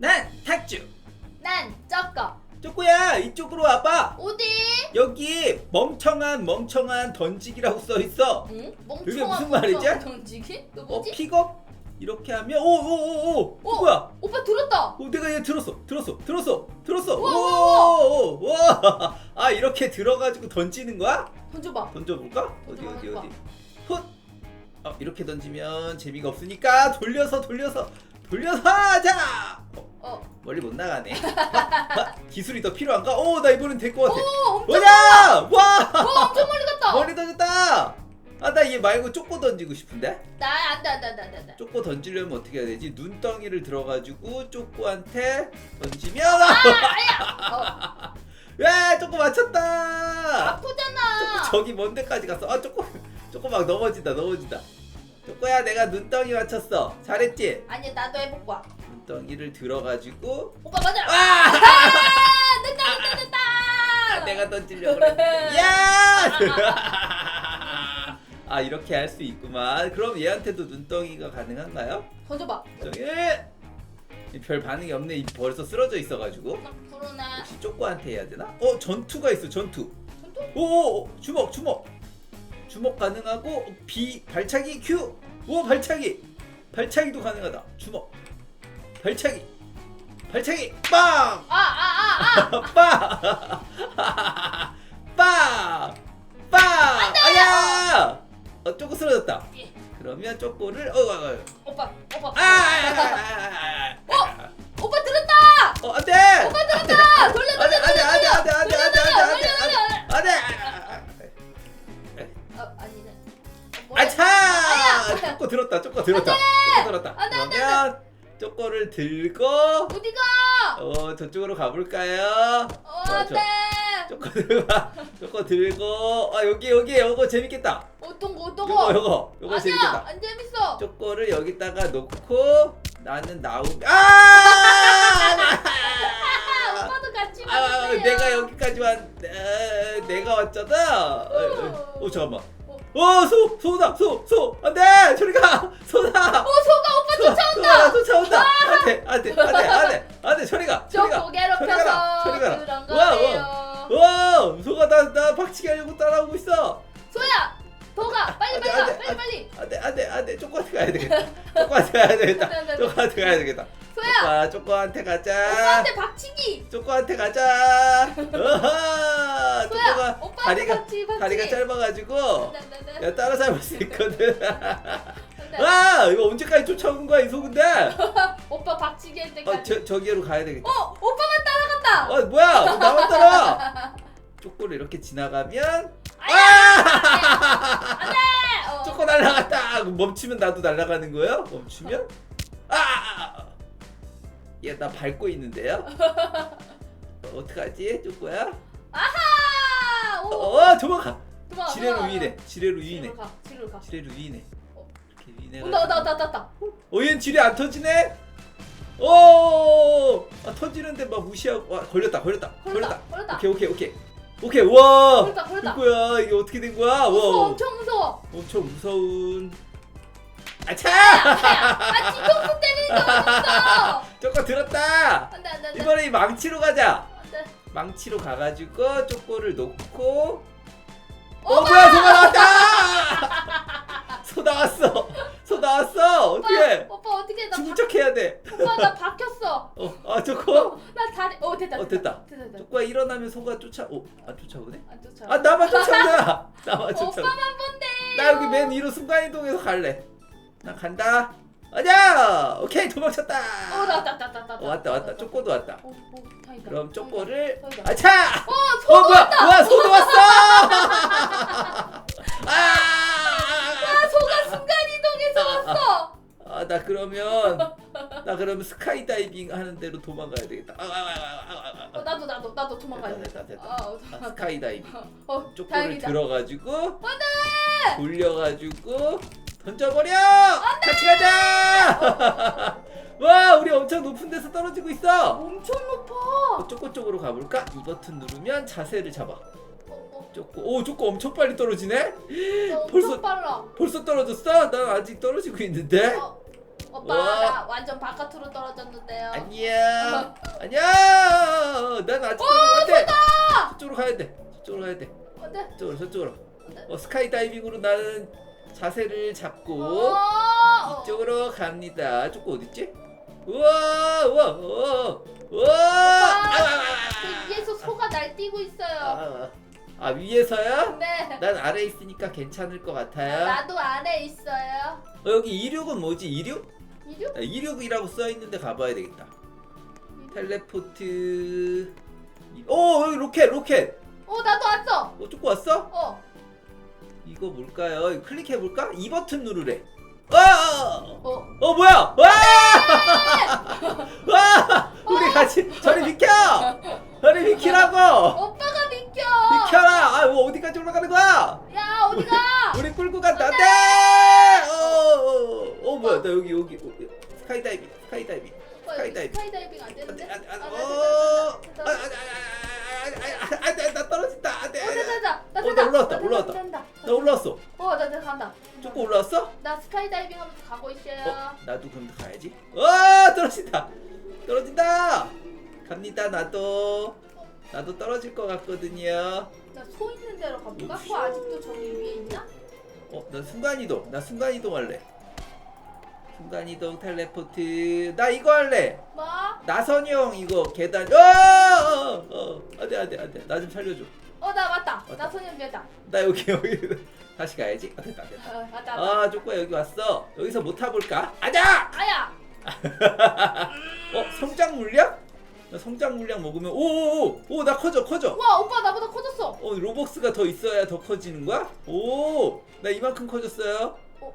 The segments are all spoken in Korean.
난 탁주. 난 저거. 쪼꼬야 이쪽으로 와봐. 어디? 여기 멍청한 멍청한 던지기라고 써 있어. 응? 멍청한 무슨 말이지? 멍청한 던지기? 그 어 뭐지? 픽업 이렇게 하면 오오오오 어? 뭐야? 오빠 들었다. 어, 내가 얘 들었어, 들었어, 들었어, 들었어. 우와, 오, 와, 아 이렇게 들어가지고 던지는 거야? 던져봐. 던져볼까? 어디 어디. 어디? 훗. 어, 이렇게 던지면 재미가 없으니까 돌려서 돌려서 돌려서 하자. 멀리 못 나가네. 아, 기술이 더 필요한가? 오, 나 이번엔 될 것 같아. 오, 엄청, 뭐냐? 와, 와, 엄청 멀리 갔다. 멀리 던졌다. 아, 나 얘 말고 쪼꼬 던지고 싶은데? 나 안돼 안돼 안돼 안돼 안돼. 쪼꼬 던지려면 어떻게 해야 되지? 눈덩이를 들어가지고 쪼꼬한테 던지면 어, 왜 쪼꼬 맞췄다. 아프잖아. 저기 먼 데까지 갔어. 아 쪼꼬 쪼꼬 막 넘어진다 넘어진다. 쪼꼬야 내가 눈덩이 맞췄어. 잘했지? 아니 나도 해볼 거야. 눈덩이를 들어가지고 오빠 맞아. 아! 아, 됐다 됐다 됐다. 내가 던지려고 그랬는데. 야! 아 이렇게 할 수 있구만. 그럼 얘한테도 눈덩이가 가능한가요? 던져봐. 저기 별 반응이 없네. 이 벌써 쓰러져 있어가지고. 그러네. 혹시 쪼꼬한테 해야 되나? 어 전투가 있어 전투. 전투? 오, 오 주먹 주먹 주먹 가능하고 비 발차기 큐. 오 발차기 발차기도 가능하다. 주먹 발차기 발차기 빵. 아 아 아 아. 빵! 빵! 빵! 아야! 어, 쪼꼬 쓰러졌다. 예. 그러면 쪼꼬를 어, 어, 어. 오빠 오빠. 아, 아, 아, 아, 아. 오빠 들었다. 어, 안 돼! 오빠 들었다. 돌려 안 돼, 돌려 안 돼, 안 돼, 안 돼, 안 돼, 안 돼, 안 돼, 안 돼, 돌려 돌려. 안 돼! 아, 아, 어 아니네. 아. 아차! 쪼꼬 들었다, 쪼꼬 들었다. 쪼꼬 들었다. 그러면 쪼꼬를 들고 어디가? 어, 저쪽으로 가볼까요? 어 저, 안돼. 쪼꼬 들고, 쪼꼬 들고, 아, 여기, 여기, 요거 재밌겠다. 어떤 거 어떤 요거, 거? 요거, 요거 아니야 재밌겠다. 안 재밌어. 쪼꼬를 여기다가 놓고 나는 나오면 아! 아, 오빠도 같이 아, 와주세요. 내가 여기까지 왔 에, 내가 왔잖아. 에, 에. 어 잠깐만. 어 소 소다 소 소 안 돼 저리 가 소다. 어 소가 오빠 소, 쫓아온다. 소다 쫓아온다. 안 돼 안 돼 안 돼 안 돼 안 돼 저리 가저 저리 가. 저리 가라, 괴롭혀서 저리 가라. 그런 와, 거예요. 와 소가 나 나 박치기 하려고 따라오고 있어. 소야 도가 빨리 안 돼, 빨리 안가 돼, 빨리 안 빨리. 안돼 안돼 안돼 쪼꼬한테 가야 되겠다. 쪼꼬한테 가야 되겠다. 안 돼, 안 돼. 쪼꼬한테 가야 되겠다. 소야 쪼꼬 쪼꼬한테 가자. 오빠한테 박치기. 쪼꼬한테 가자. 어허. 소야 쪼꼬가 오빠한테 다리가 박치기 박치기. 다리가 짧아가지고 네, 네, 네. 야 따라 잡을 수 있거든. 아 이거 언제까지 쫓아오는 거야 이 소근데? 오빠 박치기 할 때까지. 어저 저기로 가야 되겠다. 어 오빠만 따라간다. 어 뭐야 너 나만 따라. 쪼꼬를 이렇게 지나가면 아야. 안돼. 어. 쪼꼬 날라갔다. 멈추면 나도 날아가는 거예요? 멈추면 아. 얘 나 밟고 있는데요? 어, 어떡하지 쪼꼬야? 아하. 오. 어 도망가. 도망가, 지뢰로 도망가. 위인해. 지뢰로 위인해. 지뢰로 가. 지뢰로 가. 지뢰로 위인해. 어. 이렇게. 온다 온다 온다 온다, 온다. 어, 얘는 지뢰 안 터지네? 오! 아, 터지는데 막 무시하고. 와, 걸렸다, 걸렸다, 걸렸다. 걸렸다. 오케이, 오케이, 오케이. 오케이, 와! 걸렸다 걸렸다. 이거야, 이게 어떻게 된 거야? 무서워 와, 엄청 무서워. 엄청 무서운. 아차! 아 뒤통수 때리는 게 어딨어. 쪼꼬 들었다! 안돼 안돼 안돼. 이번에 이 망치로 가자! 안돼. 망치로 가가지고 쪼꼬를 놓고. 어! 뭐야, 소가 나왔다! 소 나왔어! 소 나왔어! 어떻게? 오빠 어떻게 나 죽은 바, 척 해야 돼. 오빠 나 박혔어. 어, 아, 쪼꼬? 나 다리 어 됐다 어, 됐다. 됐다 됐다. 쪼꼬가 일어나면 소가 쫓아 오, 안 쫓아오네? 안 쫓아. 아 나만 쫓아오잖아 나만 쫓아오 오빠만 본대. 나 여기 맨 위로 순간이동해서 갈래 나 간다 가자 오케이 도망쳤다 어 나왔다 왔다 왔다 어, 왔다 왔다 쪼꼬도 왔다 오, 오, 다행이다. 그럼 쪼꼬를 다행이다. 다행이다. 아차 어 어 소도 뭐야 왔다. 와 소도 왔어 그러면 스카이 다이빙 하는 대로 도망가야 되겠다. 아, 아, 아, 아, 아, 어 아. 나도 나도 나도 도망가야 돼. 됐다, 됐다, 됐다. 아, 어, 아, 스카이 다이빙. 어 쪼꼬를 다행이다. 들어가지고 안돼. 돌려가지고 던져버려! 같이 가자! 와 우리 엄청 높은 데서 떨어지고 있어. 엄청 높아. 쪼꼬 쪽으로 가볼까? 이 버튼 누르면 자세를 잡아. 어, 어, 쪼꼬 오 쪼꼬 엄청 빨리 떨어지네? 나 엄청 벌써- 빨라. 벌써 떨어졌어? 난 아직 떨어지고 있는데. 어, 오빠 와. 나 완전 바깥으로 떨어졌는데요. 아니야. 아니야. 난 아직 돼. 저쪽으로 가야 돼. 저쪽으로 가야 돼. 어때? 저쪽으로 저쪽으로. 어때? 어, 스카이 다이빙으로 나는 자세를 잡고 어. 이쪽으로 갑니다. 조금 어디 있지? 우와 우와 우와 우와. 아, 아, 아, 그 위에서 소가 날뛰고 아, 있어요. 아, 아 위에서야? 네. 난 아래 에 있으니까 괜찮을 것 같아요. 나도 안에 있어요. 어, 여기 이륙은 뭐지? 이륙? 이륙? 아, 이륙이라고 써 있는데 가봐야 되겠다. 텔레포트. 오 여기 로켓 로켓. 어 나도 왔어. 어 조금 왔어? 어. 이거 뭘까요? 이거 클릭해 볼까? 이 버튼 누르래. 와! 어. 어 뭐야? 와! 와! 우리 같이 저리 비켜! 저리 비키라고! 오빠가 비켜. 비켜라! 아, 뭐 어디까지 올라가는 거야? 야 어디가? 우리 끌고 간다. 안 돼! 어, 어, 어, 여기 여기 어, 스카이 다이빙. 스카이 다이빙. 오빠 여기 스카이다이빙. 스카이다이빙 안안 되는데? 돼, 안 돼, 안 돼. 아, 어! 됐다, 아, 됐다, 아, 됐다, 아, 아, 아, 안 돼. 나 떨어진다. 안 돼. 어 됐다 됐다. 나 어. 나 올라왔다, 나 올라왔다. 나 올라왔어. 어, 나, 나 간다. 조금 올라왔어? 나 스카이다이빙 하면서 가고 있어요. 어, 나도 그럼 가야지. 와, 떨어진다. 떨어진다. 갑니다. 나도. 나도 떨어질 것 같거든요. 나 소 있는 데로 가볼까? 어, 소 아직도 저기 위에 있나? 어, 나 순간 이동. 나 순간 이동 할래. 순간 이동 텔레포트. 나 이거 할래. 뭐? 나선이 형 이거 계단. 어, 어, 어. 안돼 안돼 안돼. 나 좀 살려줘. 어, 나 맞다. 맞다. 나 소년배다. 나 여기 여기 다시 가야지. 아, 됐다 됐다. 어, 맞다. 맞다. 아, 쪼꼬야 여기 왔어. 여기서 못 타볼까? 아자! 아야! 어, 성장 물량? 나 성장 물량 먹으면 오오오 오나 커져 커져. 와, 오빠 나보다 커졌어. 어 로벅스가 더 있어야 더 커지는 거야? 오, 나 이만큼 커졌어요. 어.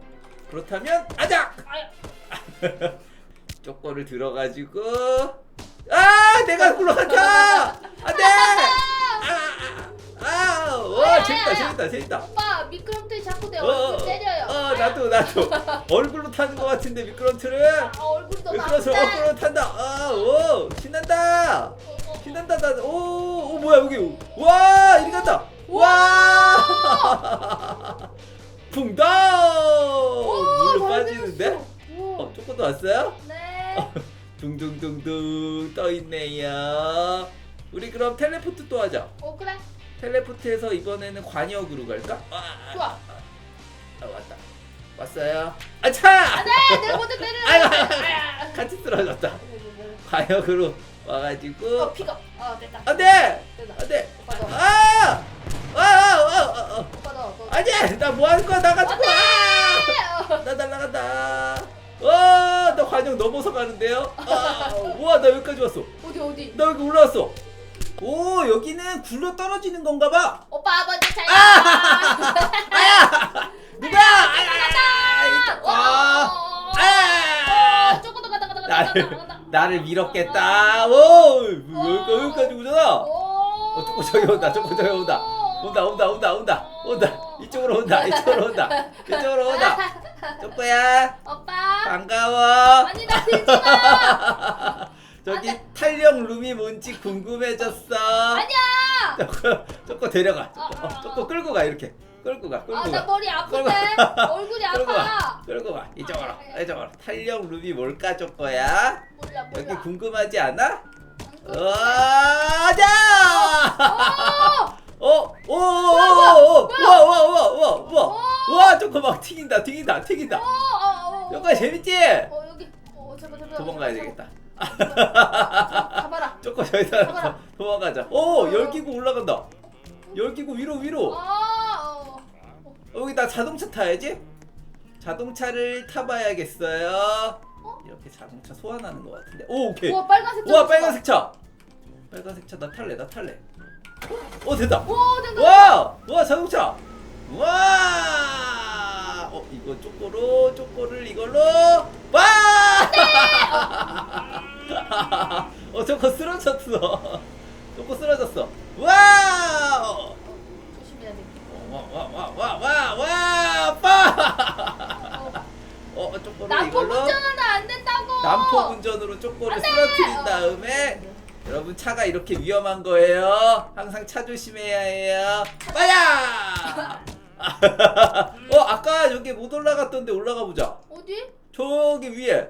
그렇다면 아자! 아야! 쪼꼬를 들어가지고 아 내가 굴러간다. 안돼. 아, 아, 아, 와 재밌다 재밌다 재밌다. 오빠 미끄럼틀 자꾸 내 어, 얼굴 어, 때려요. 어 나도 나도 얼굴로 타는 것 같은데 미끄럼틀을. 아, 얼굴도 미끄러서. 얼굴로 탄다. 아, 오 신난다. 어, 어. 신난다 나. 오, 오 뭐야 여기. 와 이리 간다. 와. 붕당. 물로 빠지는데? 오. 어 조금도 왔어요? 네. 둥둥둥둥 떠 있네요. 우리 그럼 텔레포트 또 하자. 어, 그래. 텔레포트에서 이번에는 관역으로 갈까? 아, 좋아. 아 왔다. 왔어요. 아차! 네, 내가 먼저 때려. 아이고, 아야. 같이 쓰러졌다. 관역으로 와가지고 어, 픽업. 어, 됐다. 안돼 됐다. 안돼 너. 아! 아! 아! 아! 아! 오빠 너. 너. 아니 나뭐 하는 거야 나가지고 아! 어. 나 날라간다 와나 관역 넘어서 가는데요 아, 우와 나 여기까지 왔어 어디 어디? 나 여기 올라왔어 오 여기는 굴러 떨어지는 건가 봐 오빠 먼저 잘 아! 가. 아야 누가 아야 아! 아! 조금 더 가다 가다 가다 나를 밀었겠다 오 여기, 여기까지 오잖아 오. 어, 조금 저기 온다, 조금 저기 온다. 온다 온다 온다 온다 온다 이쪽으로 온다 이쪽으로 온다 이쪽으로 온다 쪼꼬야 오빠. 반가워 아니 나 들지 마. 저기 안 탄력 룸이 뭔지 궁금해졌어 아니야. 쪼꼬 쪼꼬 데려가 아, 쪼꼬, 아, 아. 쪼꼬 끌고 가 이렇게 끌고 가 끌고 아 나 가 머리 아픈데. 얼굴이 끌고 아파. 가 끌고 가 이쪽으로 아, 아, 아. 이쪽으로 탄력 룸이 뭘까 쪼꼬야 몰라 몰라. 여기 궁금하지 않아? 궁금해. 아자 어. 어, 오, 우와, 저거 막 튀긴다, 튀긴다, 튀긴다. 어, 어, 어. 저거 재밌지? 어 여기. 어 잠깐 잠깐. 도망가야 되겠다. 가봐라. 저거 저기다. 도망가자. 오, 열 끼고 올라간다. 열 끼고 위로 위로. 아. 어. 여기 나 자동차 타야지. 자동차를 타봐야겠어요. 어? 이렇게 자동차 소환하는 것 같은데. 오, 오케이. 우와 빨간색 차. 빨간색 차 나 탈래, 나 탈래. 어, 됐다. 오 된다. 와! 와 자동차! 와! 어 이거 쪼꼬로 쪼꼬를 이걸로 와! 어 저거 쓰러졌어. 쪼꼬 쓰러졌어. 와! 어, 조심해야 돼. 와 와 와 와 와와 빠! 어. 어 쪼꼬를 난폭 이걸로 운전하면 안 된다고. 난폭 운전으로 쪼꼬를 안 돼! 쓰러뜨린 어. 다음에 여러분 차가 이렇게 위험한 거예요. 항상 차 조심해야 해요. 빠야! 어 아까 여기 못 올라갔던데 올라가 보자. 어디? 저기 위에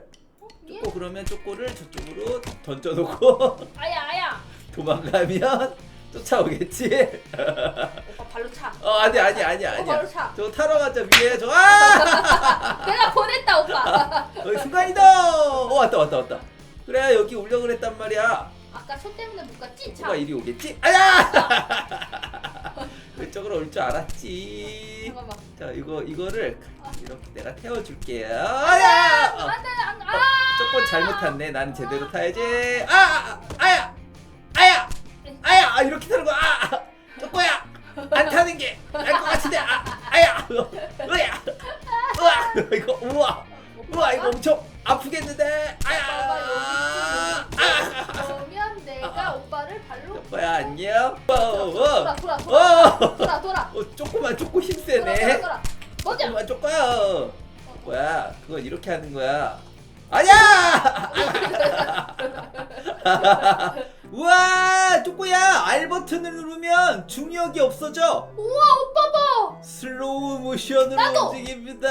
예? 쪼꼬 그러면 쪼꼬를 저쪽으로 던져놓고 아야 아야. 도망가면 쫓아오겠지 오빠 발로 차. 어 아니 아니 아니 오빠 아니야 발로 차. 저 타러 가자 위에 저 아 내가 보냈다 오빠. 여기 순간이동 어 왔다 왔다 왔다 그래 여기 오려 그랬단 말이야 아까 소 때문에 못 갔지? 차. 누가 이리 오겠지? 아야! 그쪽으로 올 줄 알았지. 잠깐만. 자 이거 이거를 이렇게 내가 태워줄게요. 아야. 아야! 어, 안돼 안. 아. 조금 잘못 탔네. 나는 제대로 타야지. 아, 아 아야! 아야! 아야! 아, 이렇게 타는 거야 아 쪼꼬야! 안 타는 게 나을 것 같은데 아 아야 이렇게 하는 거야 아니야 우와 쪼꼬야 R 버튼을 누르면 중력이 없어져 우와 오빠 봐. 슬로우 모션으로 나도! 움직입니다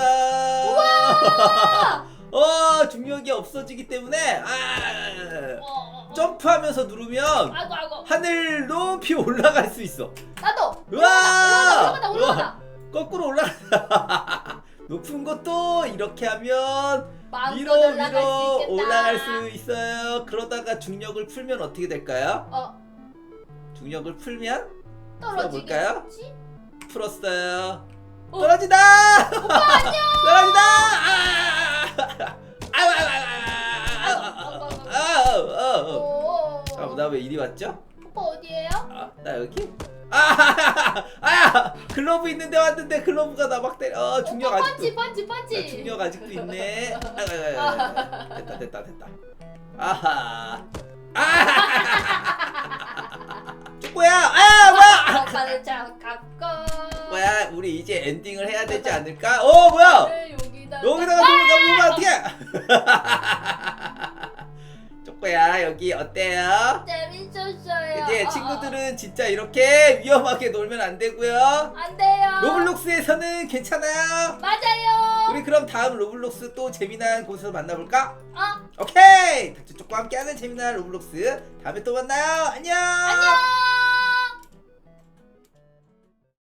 우와 어 중력이 없어지기 때문에 아, 어, 어. 점프하면서 누르면 아이고 아이고. 하늘 높이 올라갈 수 있어 나도. 우와! 올라가다 올라가다 올라가다. 거꾸로 올라간다 높은 것도 이렇게 하면 마음껏 위로 올라갈 위로 있겠다. 올라갈 수 있어요. 그러다가 중력을 풀면 어떻게 될까요? 어 중력을 풀면? 떨어지겠지? 풀었어요. 어. 떨어진다! 오빠 안녕. 떨어진다! 아! 아우 아우 아우 아우 아우 아우 오. 아, 나왜 이리 왔죠? 오빠 어디에요? 아, 나 여기? 아, 아, 글러브 있는데 왔는데 글러브가 나 막 때려. 어, 중력 오빠 아직도. 펀치 펀치 나 펀치. 중력 아직도 있네. 아이고, 아이고, 아이고. 됐다, 됐다, 됐다. 아하. 아! 쪼꼬야! 아, 뭐야! 오빠는 참 가까. 뭐야, 우리 이제 엔딩을 해야 되지 않을까? 어, 뭐야! 네, 여기다. 여기다가 누르면 누르면 어떡해! 쪼꼬야, 여기 어때요? 재 어, 친구들은 진짜 이렇게 위험하게 놀면 안 되고요. 어. 안 돼요. 로블록스에서는 괜찮아요. 맞아요. 우리 그럼 다음 로블록스 또 재미난 곳에서 만나볼까? 어 오케이! 닥쳐 쪽과 함께하는 재미난 로블록스 다음에 또 만나요. 안녕! 안녕.